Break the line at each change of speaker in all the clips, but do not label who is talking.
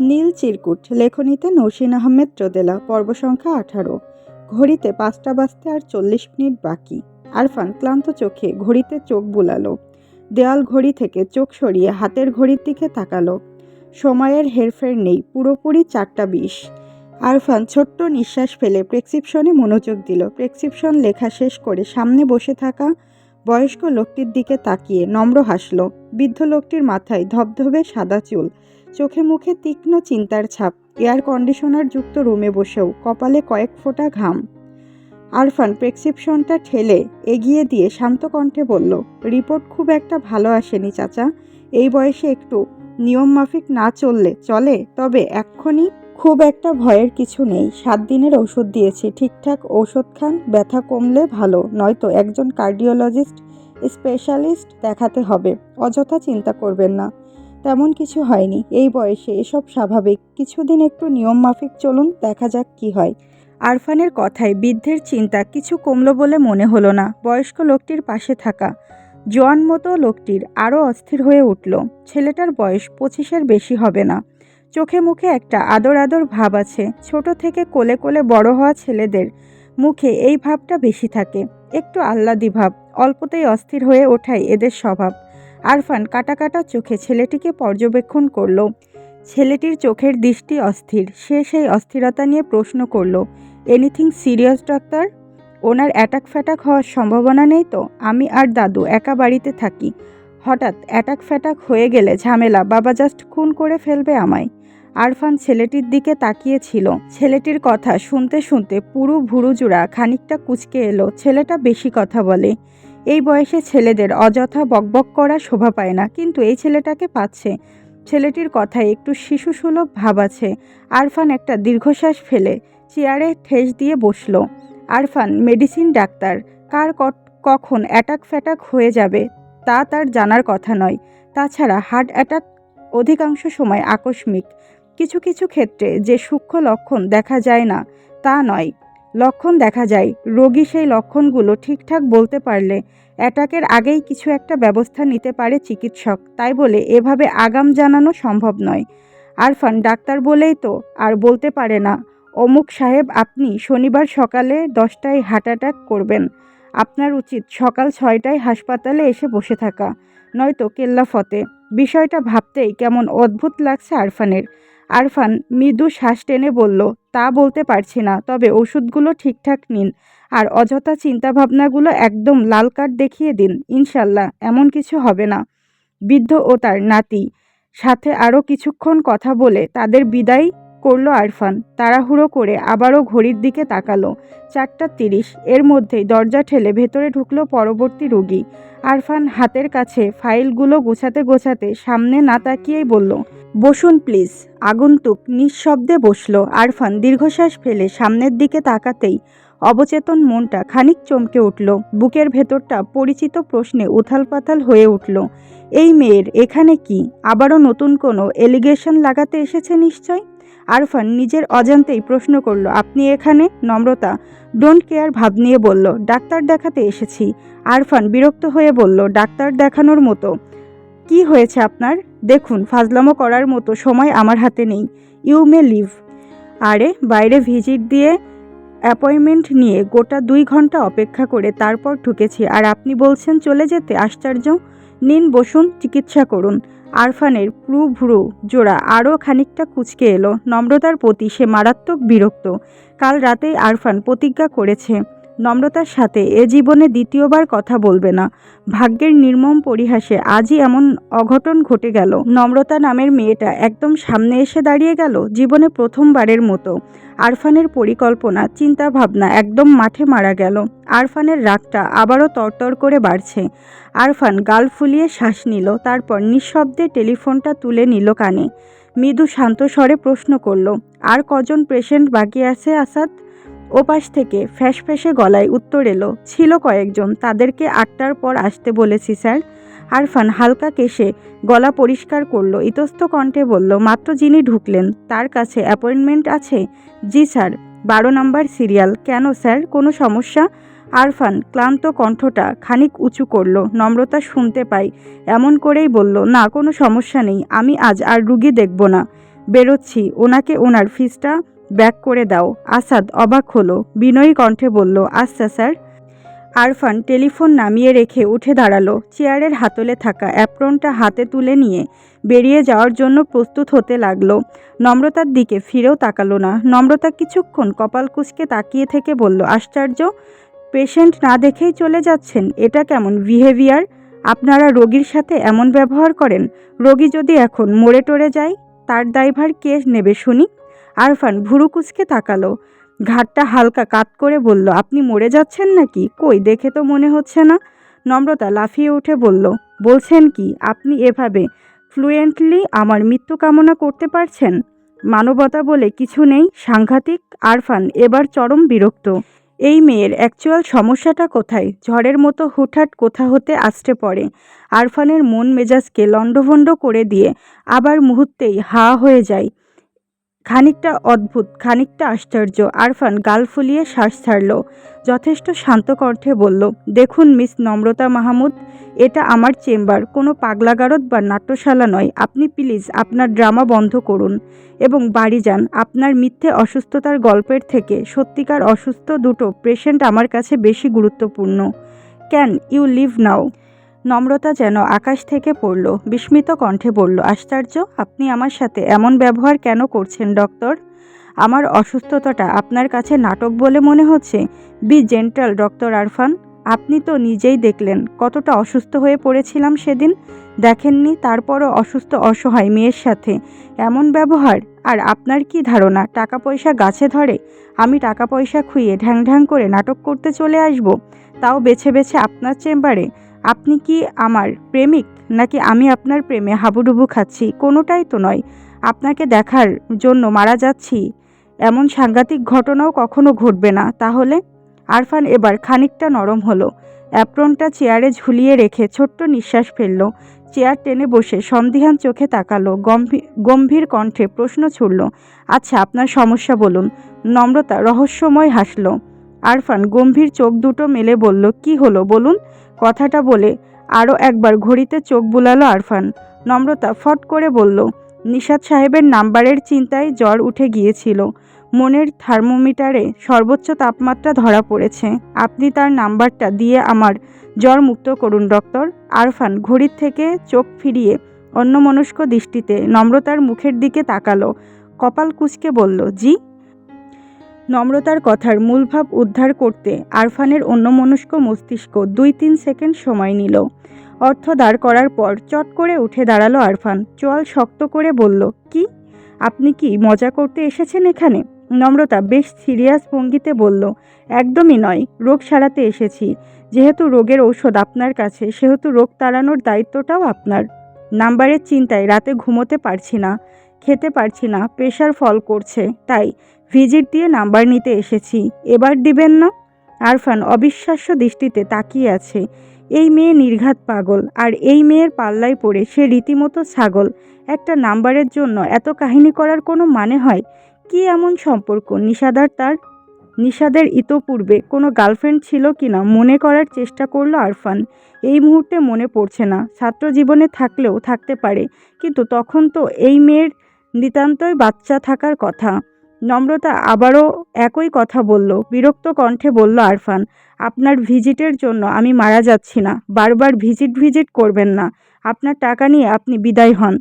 নীল চিরকুট লেখনীতে নৌসিন আহমেদ চোদেলা, পর্ব সংখ্যা আঠারো। ঘড়িতে পাঁচটা বাজতে আর চল্লিশ মিনিট বাকি। আরফান ক্লান্ত চোখে ঘড়িতে চোখ বুলালো। দেয়াল ঘড়ি থেকে চোখ সরিয়ে হাতের ঘড়ির দিকে তাকালো। সময়ের হেরফের নেই, পুরোপুরি চারটা বিশ। আরফান ছোট্ট নিঃশ্বাস ফেলে প্রেসক্রিপশনে মনোযোগ দিল। প্রেসক্রিপশন লেখা শেষ করে সামনে বসে থাকা বয়স্ক লোকটির দিকে তাকিয়ে নম্র হাসল। বৃদ্ধ লোকটির মাথায় ধবধবে সাদা চুল। চোখে মুখে তীক্ষ্ণ চিন্তার ছাপ, এয়ার কন্ডিশনার যুক্ত রুমে বসেও কপালে কয়েক ফোঁটা ঘাম। আরফান প্রেসক্রিপশনটা ঠেলে এগিয়ে দিয়ে শান্ত কণ্ঠে বলল, রিপোর্ট খুব একটা ভালো আসেনি চাচা। এই বয়সে একটু নিয়ম মাফিক না চললে চলে, তবে এক্ষুনি খুব একটা ভয়ের কিছু নেই। সাত দিনের ওষুধ দিয়েছি, ঠিকঠাক ঔষধ খান, ব্যথা কমলে ভালো, নয়তো একজন কার্ডিওলজিস্ট স্পেশালিস্ট দেখাতে হবে। অযথা চিন্তা করবেন না। তেমন কিছু হয়নি। এই বয়সে এসব স্বাভাবিক। কিছুদিন একটু নিয়ম মাফিক চলুন, দেখা যাক কি হয়। আরফানের কথায় বৃদ্ধের চিন্তা কিছু কমলো বলে মনে হলো না। বয়স্ক লোকটির পাশে থাকা। জোয়ান মতো লোকটির আরও অস্থির হয়ে উঠল। ছেলেটার বয়স পঁচিশের বেশি হবে না। চোখে মুখে একটা আদর আদর ভাব আছে। ছোট থেকে কোলে কোলে বড় হওয়া ছেলেদের মুখে এই ভাবটা বেশি থাকে। একটু আহ্লাদি ভাব, অল্পতেই অস্থির হয়ে ওঠাই এদের স্বভাব। আরফান কাটা কাটা চোখে ছেলেটিকে পর্যবেক্ষণ করল। ছেলেটির চোখের দৃষ্টি অস্থির। সে সেই অস্থিরতা নিয়ে প্রশ্ন করল এনিথিং সিরিয়াস ডাক্তার ওনার অ্যাটাক ফ্যাটাক হওয়ার সম্ভাবনা নেই তো? আমি আর দাদু একা বাড়িতে থাকি। হঠাৎ অ্যাটাক ফ্যাটাক হয়ে গেলে ঝামেলা, বাবা জাস্ট খুন করে ফেলবে আমায়। আরফান ছেলেটির দিকে তাকিয়েছিল। ছেলেটির কথা শুনতে শুনতে পুরো ভুরুজুড়া খানিকটা কুচকে এলো। ছেলেটা বেশি কথা বলে এই বয়সে ছেলেদের অযথা বকবক করা শোভা পায় না, কিন্তু এই ছেলেটাকে পাচ্ছে। ছেলেটির কথায় একটু শিশুসুলভ ভাব আছে। আরফান একটা দীর্ঘশ্বাস ফেলে চেয়ারে ঠেস দিয়ে বসল। আরফান, মেডিসিন ডাক্তার, কার কখন অ্যাটাক ফ্যাটাক হয়ে যাবে তা তার জানার কথা নয়। তাছাড়া হার্ট অ্যাটাক অধিকাংশ সময় আকস্মিক। কিছু কিছু ক্ষেত্রে যে সূক্ষ্ম লক্ষণ দেখা যায় না, তা নয়। লক্ষণ দেখা যায়। রোগী সেই লক্ষণগুলো ঠিকঠাক বলতে পারলে অ্যাটাকের আগেই কিছু একটা ব্যবস্থা নিতে পারে চিকিৎসক। তাই বলে এভাবে আগাম জানানো সম্ভব নয়। আরফান ডাক্তার বলেই তো আর বলতে পারে না, অমুক সাহেব, আপনি শনিবার সকালে দশটায় হার্ট অ্যাটাক করবেন। আপনার উচিত সকাল ছয়টায় হাসপাতালে এসে বসে থাকা। নয়তো কেল্লা ফতে বিষয়টা ভাবতেই কেমন অদ্ভুত লাগছে আরফানের। আরফান মৃদু শ্বাস টেনে বলল, তা বলতে পারছি না, তবে ওষুধগুলো ঠিকঠাক নিন আর অযথা চিন্তাভাবনাগুলো একদম লাল কার্ড দেখিয়ে দিন, ইনশাল্লাহ, এমন কিছু হবে না। বৃদ্ধ ও তার নাতি সাথে আরও কিছুক্ষণ কথা বলে তাদের বিদায় করল আরফান। তাড়াহুড়ো করে আবারও ঘড়ির দিকে তাকালো। চারটা তিরিশ, এর মধ্যেই দরজা ঠেলে ভেতরে ঢুকলো পরবর্তী রোগী। আরফান হাতের কাছে ফাইলগুলো গোছাতে গোছাতে সামনে না তাকিয়েই বলল, বসুন প্লিজ। আগন্তুক নিঃশব্দে বসল। আরফান দীর্ঘশ্বাস ফেলে সামনের দিকে তাকাতেই অবচেতন মনটা খানিক চমকে উঠল। বুকের ভেতরটা পরিচিত প্রশ্নে উথাল পাথাল হয়ে উঠল, এই মেয়ের এখানে কি? আবারও নতুন কোনো এলিগেশন লাগাতে এসেছে নিশ্চয়? আরফান নিজের অজান্তেই প্রশ্ন করল, আপনি এখানে? নম্রতা। ডোন্ট কেয়ার ভাব নিয়ে বলল, ডাক্তার দেখাতে এসেছি। আরফান বিরক্ত হয়ে বলল, ডাক্তার দেখানোর মতো। কি হয়েছে আপনার? দেখুন, ফাজলামো করার মতো সময় আমার হাতে নেই। ইউ মে লিভ আরে, বাইরে ভিজিট দিয়ে অ্যাপয়েন্টমেন্ট নিয়ে গোটা দুই ঘণ্টা অপেক্ষা করে তারপর ঢুকেছি। আর আপনি বলছেন চলে যেতে? আশ্চর্য। নিন, বসুন, চিকিৎসা করুন। আরফানের প্রু ভ্রু জোড়া আরও খানিকটা কুচকে এলো। নম্রতার প্রতি সে মারাত্মক বিরক্ত। কাল রাতেই আরফান প্রতিজ্ঞা করেছে নম্রতার সাথে এ জীবনে দ্বিতীয়বার কথা বলবে না। ভাগ্যের নির্মম পরিহাসে আজই এমন অঘটন ঘটে গেল। নম্রতা নামের মেয়েটা একদম সামনে এসে দাঁড়িয়ে গেল জীবনে প্রথমবারের মতো। আরফানের পরিকল্পনা চিন্তা ভাবনা একদম মাঠে মারা গেল। আরফানের রাগটা আবারও তরতর করে বাড়ছে। আরফান গাল ফুলিয়ে শ্বাস নিল, তারপর নিঃশব্দে টেলিফোনটা তুলে নিল কানে। মৃদু শান্ত স্বরে প্রশ্ন করল, আর কজন পেশেন্ট বাকি আছে আসাদ? ওপাশ থেকে ফ্যাস ফ্যাসে গলায় উত্তর এলো, ছিল কয়েকজন, তাদেরকে আটটার পর আসতে বলেছি, স্যার। আরফান হালকা কেশে গলা পরিষ্কার করল, ইতস্ত কণ্ঠে বলল, মাত্র যিনি ঢুকলেন, তার কাছে অ্যাপয়েন্টমেন্ট আছে? জি, স্যার। বারো নম্বর সিরিয়াল। কেন, স্যার? কোনো সমস্যা? আরফান ক্লান্ত কণ্ঠটা খানিক উঁচু করল, নম্রতা শুনতে পাই, এমন করেই বলল, না, কোনো সমস্যা নেই, আমি আজ আর রুগী দেখব না। বেরোচ্ছি, ওনাকে ওনার ফিসটা ব্যাক করে দাও। আসাদ অবাক হলো। বিনয়ী কণ্ঠে বলল আচ্ছা স্যার। আরফান টেলিফোন নামিয়ে রেখে উঠে দাঁড়াল। চেয়ারের হাতলে থাকা অ্যাপ্রনটা হাতে তুলে নিয়ে বেরিয়ে যাওয়ার জন্য প্রস্তুত হতে লাগল। নম্রতার দিকে ফিরেও তাকালো না। নম্রতা কিছুক্ষণ কপাল কুঁচকে তাকিয়ে থেকে বলল, আশ্চর্য! পেশেন্ট না দেখেই চলে যাচ্ছেন। এটা কেমন বিহেভিয়ার? আপনারা রোগীর সাথে এমন ব্যবহার করেন? রোগী যদি এখন মরে টরে যায়, তার দায়ভার কে নেবে শুনি? আরফান ভুরু কুচকে তাকালো। ঘাটটা হালকা কাত করে বলল, আপনি মরে যাচ্ছেন নাকি? কই, দেখে তো মনে হচ্ছে না? নম্রতা লাফিয়ে উঠে বলল, বলছেন কি, আপনি এভাবে ফ্লুয়েন্টলি আমার মৃত্যু কামনা করতে পারছেন? মানবতা বলে কিছু নেই, সাংঘাতিক। আরফান এবার চরম বিরক্ত। এই মেয়ের অ্যাকচুয়াল সমস্যাটা কোথায়? ঝড়ের মতো হুটহাট কোথা হতে আসতে পড়ে আরফানের মন মেজাজকে লণ্ডভণ্ড করে দিয়ে আবার মুহূর্তেই হা হয়ে যায়। খানিকটা অদ্ভুত, খানিকটা আশ্চর্য। আরফান গাল ফুলিয়ে শ্বাস ছাড়ল। যথেষ্ট শান্ত কণ্ঠে বলল, দেখুন মিস নম্রতা মাহমুদ, এটা আমার চেম্বার। কোনো পাগলাগারদ বা নাট্যশালা নয়। আপনি প্লিজ আপনার ড্রামা বন্ধ করুন এবং বাড়ি যান। আপনার মিথ্যে অসুস্থতার গল্পের থেকে সত্যিকার অসুস্থ দুটো পেশেন্ট আমার কাছে বেশি গুরুত্বপূর্ণ। Can you leave now? Namrata যেন আকাশ থেকে পড়ল। বিস্মিত কণ্ঠে বলল, আশ্চর্য, আপনি আমার সাথে এমন ব্যবহার কেন করছেন, ডক্টর? আমার অসুস্থতাটা আপনার কাছে নাটক বলে মনে হচ্ছে। Be gentle, doctor Arfan. আপনি তো নিজেই দেখলেন কতটা অসুস্থ হয়ে পড়েছিলাম সেদিন। দেখেননি, তারপরও অসুস্থ, অসহায় মেয়ের সাথে। এমন ব্যবহার? আর আপনার কি ধারণা টাকা পয়সা গাছে ধরে? আমি টাকা পয়সা খুইয়ে ঢ্যাং ঢ্যাং করে নাটক করতে চলে আসব। তাও বেছে বেছে আপনার চেম্বারে। আপনি কি আমার প্রেমিক নাকি আমি আপনার প্রেমে হাবুডুবু খাচ্ছি? কোনোটাই তো নয়। আপনাকে দেখার জন্য মারা যাচ্ছি। এমন সাংঘাতিক ঘটনাও কখনো ঘটবে না। তাহলে? আরফান এবার খানিকটা নরম হলো। অ্যাপ্রনটা চেয়ারে ঝুলিয়ে রেখে ছোট্ট নিঃশ্বাস ফেলল। চেয়ার টেনে বসে সন্দিহান চোখে তাকালো। গম্ভীর কণ্ঠে প্রশ্ন ছুড়ল আচ্ছা আপনার সমস্যা বলুন। নম্রতা রহস্যময় হাসল। আরফান গম্ভীর চোখ দুটো মেলে বলল, কি হলো বলুন। কথাটা বলে আরও একবার ঘড়িতে চোখ বুলালো আরফান। নম্রতা ফট করে বলল নিশাদ সাহেবের নাম্বারের চিন্তায় জ্বর উঠে গিয়েছিল। মনের থার্মোমিটারে সর্বোচ্চ তাপমাত্রা ধরা পড়েছে। আপনি তার নাম্বারটা দিয়ে আমার জ্বর মুক্ত করুন, ডক্টর। আরফান ঘড়ির থেকে চোখ ফিরিয়ে অন্যমনস্ক দৃষ্টিতে নম্রতার মুখের দিকে তাকালো। কপাল কুচকে বলল, জি? নম্রতার কথার মূলভাব উদ্ধার করতে আরফানের অন্যমনস্ক মস্তিষ্ক দুই তিন সেকেন্ড সময় নিল। অর্থ দাঁড় করার পর চট করে উঠে দাঁড়াল আরফান। চোয়াল শক্ত করে বলল, কি? আপনি কি মজা করতে এসেছেন এখানে? নম্রতা বেশ সিরিয়াস ভঙ্গিতে বলল, একদমই নয়, রোগ সারাতে এসেছি। যেহেতু রোগের ঔষধ আপনার কাছে, সেহেতু রোগ তাড়ানোর দায়িত্বটাও আপনার। নাম্বারের চিন্তায় রাতে ঘুমোতে পারছি না, খেতে পারছি না প্রেশার ফল করছে, তাই ভিজিট দিয়ে নাম্বার নিতে এসেছি। এবার দিবেন না? আরফান অবিশ্বাস্য দৃষ্টিতে তাকিয়ে আছে। এই মেয়ে নির্ঘাত পাগল, আর এই মেয়ের পাল্লায় পড়ে সে রীতিমতো ছাগল। একটা নাম্বারের জন্য এত কাহিনী করার কোনো মানে হয়? কি এমন সম্পর্ক? নিষাদার তার? নিষাদের ইতোপূর্বে কোনো গার্লফ্রেন্ড ছিল কি না? মনে করার চেষ্টা করল আরফান। এই মুহূর্তে মনে পড়ছে না। ছাত্র জীবনে থাকলেও থাকতে পারে। কিন্তু তখন তো এই মেয়ের নিতান্তই বাচ্চা থাকার কথা। নম্রতা আবারও একই কথা বলল। বিরক্ত কণ্ঠে বলল, আরফান, আপনার ভিজিটের জন্য আমি মারা যাচ্ছি না। বারবার ভিজিট ভিজিট করবেন না। আপনার টাকা নিয়ে আপনি বিদায় হন।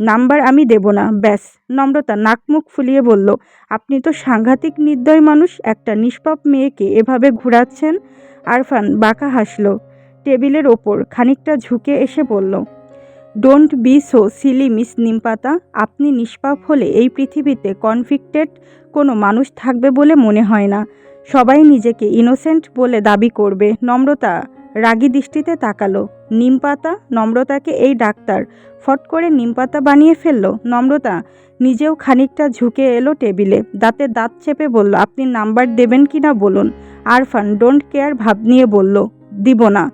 নাম্বার আমি দেব না। ব্যাস। নম্রতা নাক মুখ ফুলিয়ে বলল, আপনি তো সাংঘাতিক নির্দয় মানুষ, একটা নিষ্পাপ মেয়েকে এভাবে ঘুরাচ্ছেন? আরফান বাঁকা হাসল। টেবিলের ওপর খানিকটা ঝুঁকে এসে বলল don't be so silly miss Nimpata আপনি নিষ্পাপ হলে এই পৃথিবীতে কনভিক্টেড কোনো মানুষ থাকবে বলে মনে হয় না। সবাই নিজেকে ইনোসেন্ট বলে দাবি করবে। নম্রতা, রাগী দৃষ্টিতে তাকালো। নিমপাতা, নম্রতাকে এই ডাক্তার ফট করে নিমপাতা বানিয়ে ফেলল। নম্রতা নিজেও খানিকটা ঝুঁকে এলো টেবিলে। দাঁতে দাঁত চেপে বলল, আপনি নাম্বার দেবেন কি না বলুন। আরফান ডোন্ট কেয়ার ভাব নিয়ে বলল, দিব না।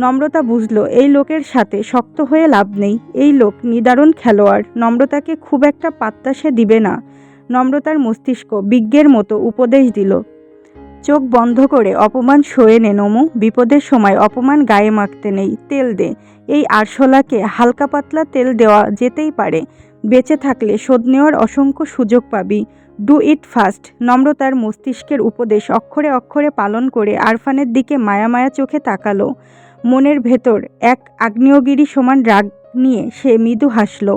নম্রতা বুঝলো, এই লোকের সাথে শক্ত হয়ে লাভ নেই। এই লোক নিদারুণ খেলোয়াড়। নম্রতাকে খুব একটা পাত্তা সে দিবে না। নম্রতার মস্তিষ্ক বিজ্ঞের মতো উপদেশ দিল। চোখ বন্ধ করে অপমান সয়ে নে, নমু। বিপদের সময় অপমান গায়ে মাখতে নেই। তেল দে। এই আরশোলাকে হালকা পাতলা তেল দেওয়া যেতেই পারে। বেঁচে থাকলে শোধ নেওয়ার অসংখ্য সুযোগ পাবি। Do it fast. নম্রতার মস্তিষ্কের উপদেশ অক্ষরে অক্ষরে পালন করে আরফানের দিকে মায়া মায়া চোখে তাকালো। মনের ভেতর এক আগ্নেয়গিরি সমান রাগ নিয়ে সে মৃদু হাসল।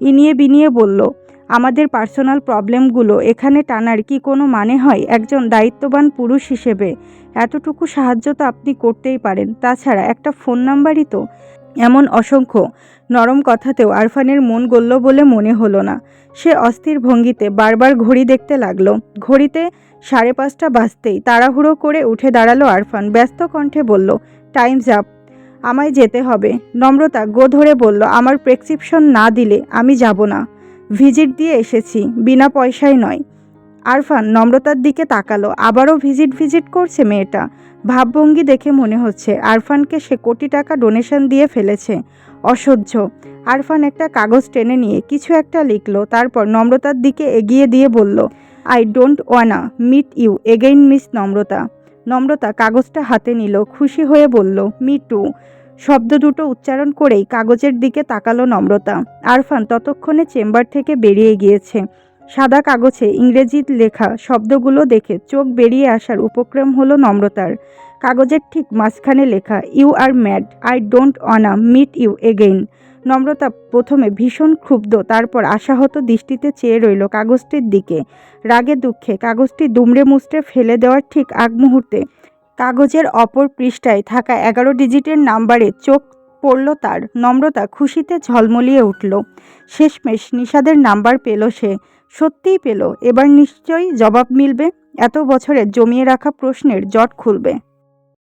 ইনিয়ে বিনিয়ে বলল, আমাদের পার্সোনাল প্রবলেমগুলো এখানে টানার কি কোনো মানে হয় একজন দায়িত্ববান পুরুষ হিসেবে? এতটুকু সাহায্য তো আপনি করতেই পারেন। তাছাড়া একটা ফোন নাম্বারই তো এমন অসংখ্য। নরম কথাতেও আরফানের মন গলল বলে মনে হলো না। সে অস্থির ভঙ্গিতে বারবার ঘড়ি দেখতে লাগল। ঘড়িতে সাড়ে পাঁচটা বাজতেই তাড়াহুড়ো করে উঠে দাঁড়াল আরফান। ব্যস্ত কণ্ঠে বলল, টাইমস আপ। আমায় যেতে হবে। নম্রতা গো ধরে বলল, আমার প্রেসক্রিপশন না দিলে আমি যাব না। ভিজিট দিয়ে এসেছি, বিনা পয়সায় নয়। আরফান নম্রতার দিকে তাকালো, আবারও ভিজিট ভিজিট করছে মেয়েটা। ভাবভঙ্গি দেখে মনে হচ্ছে আরফানকে সে কোটি টাকা ডোনেশন দিয়ে ফেলেছে। অসহ্য। আরফান একটা কাগজ টেনে নিয়ে কিছু একটা লিখলো, তারপর নম্রতার দিকে এগিয়ে দিয়ে বলল I don't wanna meet you again miss Namrata. Namrata কাগজটা হাতে নিল, খুশি হয়ে বলল, মি টু। শব্দ দুটো উচ্চারণ করেই কাগজের দিকে তাকালো নম্রতা। আরফান ততক্ষণে চেম্বার থেকে বেরিয়ে গিয়েছে। সাদা কাগজে ইংরেজির লেখা শব্দগুলো দেখে চোখ বেরিয়ে আসার উপক্রম হলো নম্রতার। কাগজের ঠিক মাঝখানে লেখা, you are mad, I don't wanna meet you again. Namrata প্রথমে ভীষণ ক্ষুব্ধ, তারপর আশাহত দৃষ্টিতে চেয়ে রইল কাগজটির দিকে। রাগে দুঃখে, কাগজটি দুমড়ে মুচড়ে ফেলে দেওয়ার ঠিক আগ মুহূর্তে কাগজের অপর পৃষ্ঠায় থাকা এগারো ডিজিটের নাম্বারে চোখ পড়ল তার। নম্রতা খুশিতে ঝলমলিয়ে উঠল। শেষমেশ নিষাদের নাম্বার পেল সে। সত্যিই পেল। এবার নিশ্চয়ই জবাব মিলবে? এত বছরের জমিয়ে রাখা প্রশ্নের জট খুলবে।